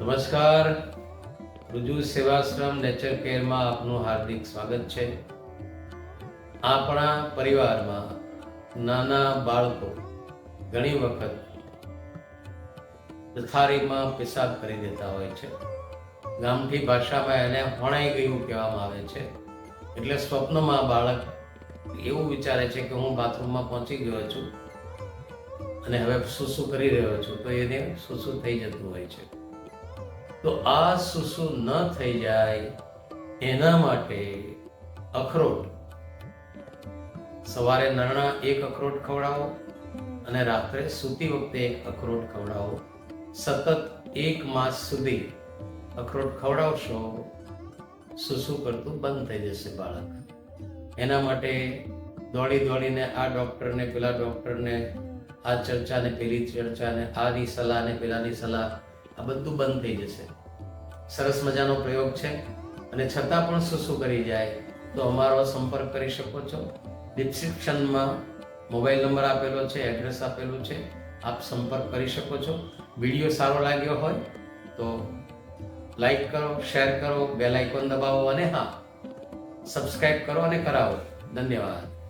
નમસ્કાર. રુજુ સેવાશ્રમ નેચર કેરમાં આપનું હાર્દિક સ્વાગત છે. આપણા પરિવારમાં નાના બાળકો ઘણી વખત પથારીમાં પેશાબ કરી દેતા હોય છે. ગામઠી ભાષામાં એને હોણાઈ ગયું કહેવામાં આવે છે. એટલે સ્વપ્નમાં બાળક એવું વિચારે છે કે હું બાથરૂમમાં પહોંચી ગયો છું અને હવે સુસુ કરી રહ્યો છું તો એને સુસુ થઈ જતું હોય છે. તો આ સુસુ ન થઈ જાય એના માટે અખરોટ. સવારે નરણા એક અખરોટ ખવડાવો અને રાત્રે સૂતી વખતે એક અખરોટ ખવડાવો. સતત એક માસ સુધી અખરોટ ખવડાવશો, સુસુ કરતું બંધ થઈ જશે બાળક. એના માટે દોડી દોડીને આ ડૉક્ટરને, પેલા ડૉક્ટરને, આ ચર્ચા ને પેલી ચર્ચા ને આની સલાહ ને પેલાની સલાહ આ બધું બંધ થઈ જશે. સરસ મજાનો પ્રયોગ છે. અને છતાં પણ શું શું કરી જાય તો અમારો સંપર્ક કરી શકો છો. ડિસ્ક્રિપ્શનમાં મોબાઈલ નંબર આપેલો છે, એડ્રેસ આપેલું છે. આપ સંપર્ક કરી શકો છો. વીડિયો સારો લાગ્યો હોય તો લાઈક કરો, શેર કરો, બેલ આઇકોન દબાવો અને હા, સબસ્ક્રાઇબ કરો અને કરાવો. ધન્યવાદ.